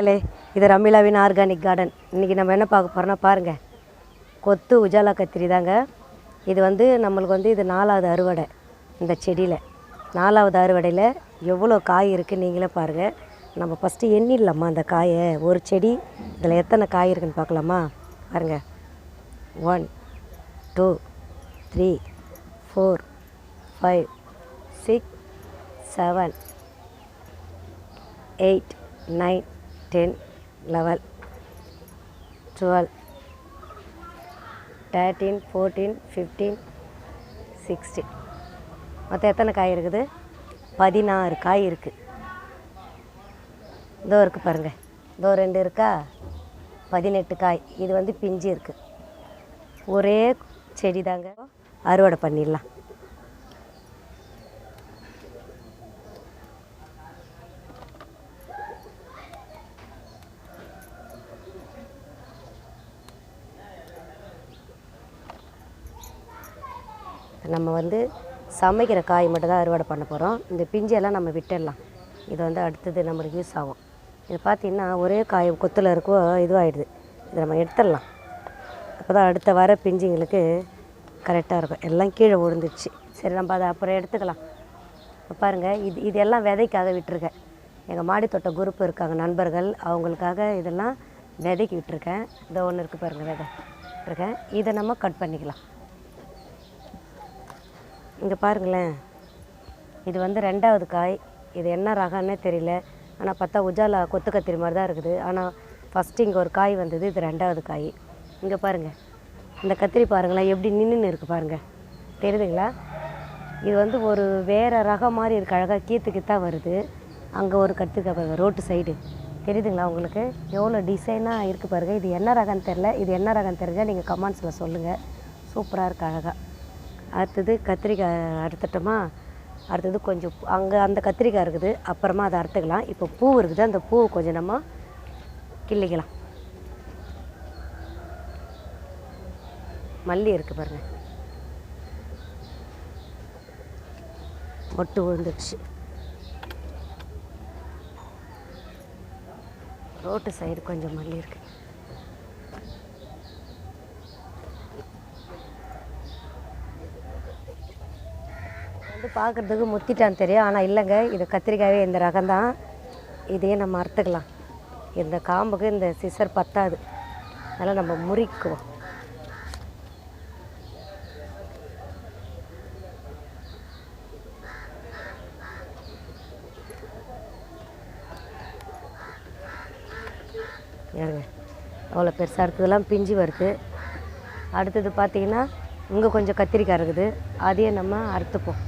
மக்களே இது ரமிளாவின் organic garden இன்றைக்கி நம்ம என்ன பார்க்க போகிறோன்னா பாருங்கள் கொத்து உஜாலா கத்திரி தாங்க. இது வந்து நம்மளுக்கு வந்து இது நாலாவது அறுவடை இந்த செடியில். நாலாவது அறுவடையில் எவ்வளோ காய் இருக்குது நீங்களே பாருங்கள் நம்ம ஃபஸ்ட்டு எண்ணிடலாமா அந்த காயை? ஒரு செடி இதில் எத்தனை காய் இருக்குன்னு பார்க்கலாமா? பாருங்கள் one two three four five six seven eight nine ten eleven twelve thirteen fourteen fifteen sixteen மொத்தம் எத்தனை காய் இருக்குது? பதினாறு காய் இருக்குது இதோ இருக்குது பாருங்கள் இதோ ரெண்டு இருக்கா? பதினெட்டு காய். இது வந்து பிஞ்சு இருக்குது ஒரே செடி தாங்க அறுவடை பண்ணிடலாம். நம்ம வந்து சமைக்கிற காய் மட்டும் தான் அறுவடை பண்ண போகிறோம் இந்த பிஞ்செல்லாம் நம்ம விட்டுடலாம். இது வந்து அடுத்தது நம்மளுக்கு யூஸ் ஆகும். இது பார்த்திங்கன்னா ஒரே காய் கொத்தில் இருக்கோ இதுவாகிடுது இதை நம்ம எடுத்துடலாம். அப்போ தான் அடுத்த வர பிஞ்சுங்களுக்கு கரெக்டாக இருக்கும். எல்லாம் கீழே விழுந்துருச்சு சரி நம்ம அதை அப்புறம் எடுத்துக்கலாம். பாருங்கள் இது இதெல்லாம் விதைக்காக விட்டுருக்கேன். எங்கள் மாடித்தோட்ட தோட்ட குரூப் இருக்காங்க நண்பர்கள். அவங்களுக்காக இதெல்லாம் விதைக்கு விட்டுருக்கேன். இந்த ஒன்று இருக்குது பாருங்கள் விதை. விட்டுருக்கேன். இதை நம்ம கட் பண்ணிக்கலாம். இங்கே பாருங்களேன். இது வந்து ரெண்டாவது காய். இது என்ன ரகம்னே தெரியல. ஆனால் பார்த்தா உஜாலா கொத்து கத்திரி மாதிரி தான் இருக்குது. ஆனால் ஃபஸ்ட்டு இங்கே ஒரு காய் வந்தது இது ரெண்டாவது காய். இங்கே பாருங்கள் இந்த கத்திரி பாருங்களேன் எப்படி நின்றுன்னு இருக்குது பாருங்கள் தெரியுதுங்களா? இது வந்து ஒரு வேறு ரகம் மாதிரி இருக்குது அழகாக கீத்து கீத்தா வருது. அங்கே ஒரு கத்திரிக்காய் பாருங்கள் ரோட்டு சைடு. தெரியுதுங்களா உங்களுக்கு? எவ்வளோ டிசைனாக இருக்குது பாருங்கள் இது என்ன ரகம் தெரில இது என்ன ரகம் தெரிஞ்சால் நீங்கள் கமெண்ட்ஸில் சொல்லுங்கள் சூப்பராக இருக்குது அழகாக அடுத்தது கத்திரிக்காய் அறுத்துட்டோமா? அடுத்தது கொஞ்சம் அங்கே அந்த கத்திரிக்காய் இருக்குது. அப்புறமா அதை அறுத்துக்கலாம். இப்போ பூ இருக்குது. அந்த பூவை கொஞ்சம் நம்ம கிள்ளிக்கலாம். மல்லி இருக்குது பாருங்கள் மொட்டு விழுந்துடுச்சு ரோட்டு சைடு கொஞ்சம் மல்லி இருக்குது பார்க்குறதுக்கு முத்திட்டான்னு தெரியும். ஆனால் இல்லைங்க. இது கத்திரிக்காயே இந்த ரகம் தான் இதையே நம்ம அறுத்துக்கலாம். இந்த காம்புக்கு இந்த சிசர் பத்தாது. அதனால் நம்ம முறிக்குவோம். ஏறுங்க அவ்வளோ பெருசாக இருக்கிறதுலாம் பிஞ்சு வருது. அடுத்தது பார்த்தீங்கன்னா இங்கே கொஞ்சம் கத்திரிக்காய் இருக்குது. அதையே நம்ம அறுத்துப்போம்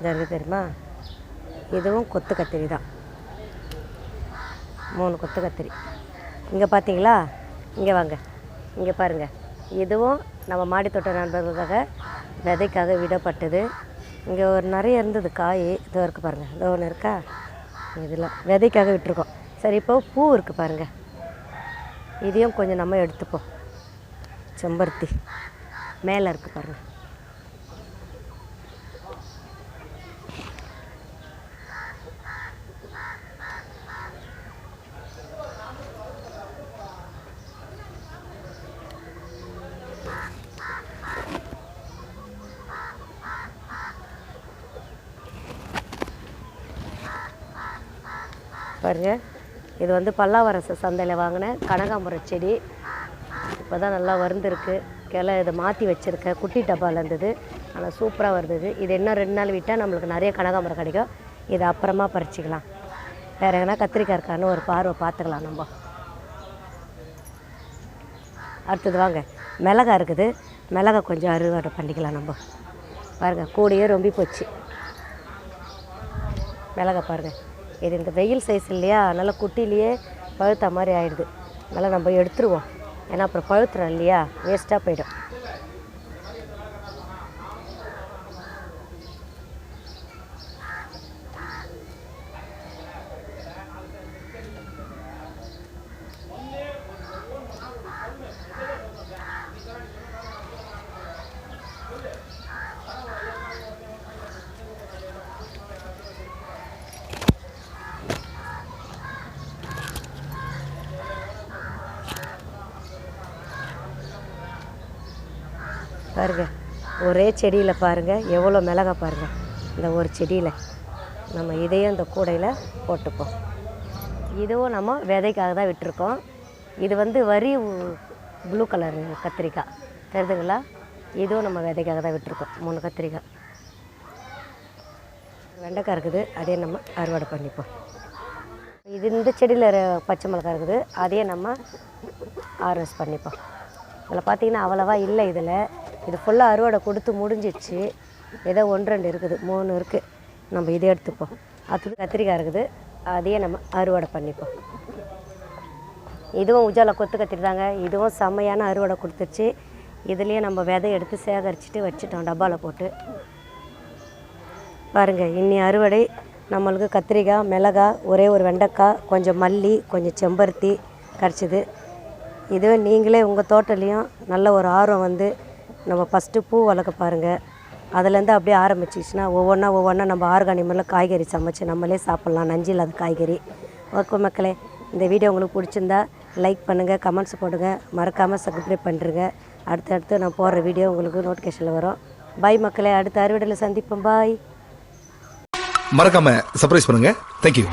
இது தெரியுமா? இதுவும் கொத்து கத்திரி தான். மூணு கொத்து கத்திரி. இங்கே பார்த்தீங்களா இங்கே வாங்க. இங்கே பாருங்கள் இதுவும் நம்ம மாடித்தோட்ட நண்பர்களுக்காக விதைக்காக விடப்பட்டது. இங்கே ஒரு நிறைய இருந்தது காய். இதோ இருக்குது பாருங்கள் இதோ ஒன்று இருக்கா? இதெல்லாம் விதைக்காக விட்டுருக்கோம். சரி இப்போ பூ இருக்குது பாருங்கள் இதையும் கொஞ்சம் நம்ம எடுத்துப்போம். செம்பருத்தி. மேலே இருக்குது பாருங்கள் பாருங்க. இது வந்து பல்லாவரசு சந்தையில் வாங்கின கனகாம்பரம் செடி. இப்போ தான் நல்லா வந்திருக்கு கிளை இதை மாற்றி வச்சுருக்கேன். குட்டி டப்பாவில் இருந்தது ஆனால் சூப்பராக வருது இது இன்னும் ரெண்டு நாள் விட்டால் நம்மளுக்கு நிறைய கனகாம்பரம் கிடைக்கும். இதை அப்புறமா பறிச்சிக்கலாம். வேறு எங்கன்னா கத்திரிக்காய் இருக்கான்னு ஒரு பார்வை பார்த்துக்கலாம் நம்ம. அடுத்தது வாங்க. மிளகா இருக்குது. மிளகா கொஞ்சம் அறுவடை பண்ணிக்கலாம் நம்ம. பாருங்கள் கூடையே ரொம்ப போச்சு. மிளகா பாருங்கள் இது இந்த வெயில் சைஸ் இல்லையா? அதனால் குட்டிலேயே பழுத்த மாதிரி ஆயிடுது. அதனால் நம்ம எடுத்துருவோம். ஏன்னா அப்புறம் பழுத்துறோம் இல்லையா? வேஸ்ட்டாக போயிடும். பாருங்க ஒரே செடியில் பாருங்கள் எவ்வளோ மிளகா பாருங்கள் இந்த ஒரு செடியில் நம்ம இதையும் இந்த கூடையில் போட்டுப்போம். இதுவும் நம்ம விதைக்காக தான் விட்டுருக்கோம். இது வந்து வரி ப்ளூ கலர் கத்திரிக்காய். தெரிதுங்களா இதுவும் நம்ம விதைக்காக தான் விட்டுருக்கோம். மூணு கத்திரிக்காய். வெண்டைக்காய் இருக்குது. அதே நம்ம அறுவடை பண்ணிப்போம். இது இந்த செடியில் பச்சை மிளகாய் இருக்குது. அதையே நம்ம ஹார்வெஸ்ட் பண்ணிப்போம். இதில் பார்த்திங்கன்னா அவ்வளவா இல்லை இதில். இது ஃபுல்லாக அறுவடை கொடுத்து முடிஞ்சிடுச்சு. ஏதோ ஒன்று ரெண்டு இருக்குது. மூணு இருக்குது நம்ம இதை எடுத்துப்போம். அது கத்திரிக்காய் இருக்குது. அதையே நம்ம அறுவடை பண்ணிப்போம். இதுவும் உஜாலா கொத்து கத்திரி தாங்க இதுவும் செம்மையான அறுவடை கொடுத்துருச்சு இதுலேயே நம்ம விதை எடுத்து சேகரிச்சுட்டு வச்சுட்டோம். டப்பாவில் போட்டு. பாருங்கள் இன்னி அறுவடை. நம்மளுக்கு கத்திரிக்காய் மிளகாய் ஒரே ஒரு வெண்டைக்காய் கொஞ்சம் மல்லி கொஞ்சம் செம்பருத்தி கிடச்சிது. இதுவே நீங்களே உங்கள் தோட்டத்துலேயும் நல்ல ஒரு ஆர்வம் வந்து நம்ம ஃபஸ்ட்டு பூ வளர்க்க பாருங்கள் அதுலேருந்து அப்படியே ஆரம்பிச்சிச்சுன்னா ஒவ்வொன்றா ஒவ்வொன்றா நம்ம ஆர்கானிக் முறையில் காய்கறி சமைச்சு நம்மளே சாப்பிட்லாம். நஞ்சு இல்லாத காய்கறி. ஓகே மக்களே இந்த வீடியோ உங்களுக்கு பிடிச்சிருந்தா லைக் பண்ணுங்கள் கமெண்ட்ஸ் போடுங்க. மறக்காமல் சப்ஸ்கிரைப் பண்ணுறங்க அடுத்தடுத்து நான் போடுற வீடியோ உங்களுக்கு நோட்டிஃபிகேஷனில் வரும். பாய் மக்களே அடுத்த அறுவடையில் சந்திப்போம். பாய் மறக்காமல் சர்ப்ரைஸ் பண்ணுங்கள் தேங்க்யூ